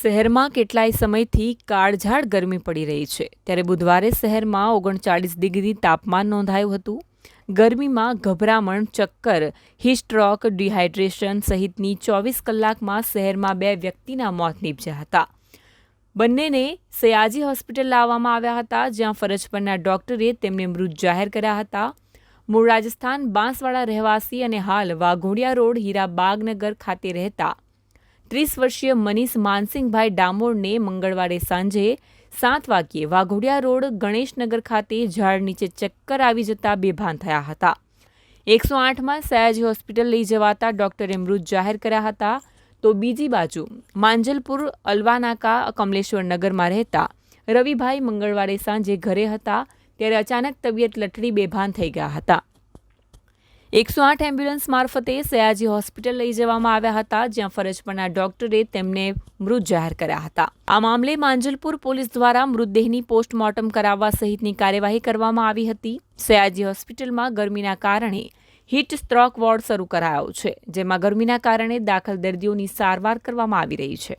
શહેરમાં કેટલાય સમયથી કાળઝાળ ગરમી પડી રહી છે. ત્યારે બુધવારે શહેરમાં ઓગણચાળીસ ડિગ્રી તાપમાન નોંધાયું હતું. ગરમીમાં ગભરામણ, ચક્કર હિસ્ટ્રોક ડિહાઇડ્રેશન સહિતની ચોવીસ કલાકમાં શહેરમાં બે વ્યક્તિના મોત નીપજ્યા હતા. બંનેને સયાજી હોસ્પિટલ લાવવામાં આવ્યા હતા, જ્યાં ફરજ પરના ડોક્ટરે તેમને મૃત જાહેર કર્યા હતા. મૂળ રાજસ્થાન બાંસવાડા રહેવાસી અને હાલ વાઘોડિયા રોડ હીરા બાગનગર ખાતે રહેતા ત્રીસ વર્ષીય મનીષ માનસિંહભાઈ ડામોરને મંગળવારે સાંજે સાત વાગ્યે વાઘોડિયા રોડ, ગણેશનગર ખાતે ઝાડ નીચે ચક્કર આવી જતા બેભાન થયા હતા. એકસો આઠમાં સયાજી હોસ્પિટલ લઈ જવાતા ડોક્ટરે મૃત જાહેર કર્યા હતા. તો બીજી બાજુ, માંજલપુર, અલવાનાકા, કમલેશ્વર નગરમાં રહેતા રવિભાઈ મંગળવારે સાંજે ઘરે હતા, ત્યારે અચાનક તબિયત લથડી બેભાન થઈ ગયા હતા. એકસો આઠ એમ્બ્યુલન્સ મારફતે સયાજી હોસ્પિટલ લઈ જવામાં આવ્યા હતા, જ્યાં ફરજ પરના ડોક્ટરે તેમને મૃત જાહેર કર્યા હતા. આ મામલે માંજલપુર પોલીસ દ્વારા મૃતદેહની પોસ્ટમોર્ટમ કરાવવા સહિતની કાર્યવાહી કરવામાં આવી હતી. સયાજી હોસ્પિટલમાં ગરમીના કારણે હીટ સ્ટ્રોક વોર્ડ શરૂ કરાયો છે, જેમાં ગરમીના કારણે દાખલ દર્દીઓની સારવાર કરવામાં આવી રહી છે.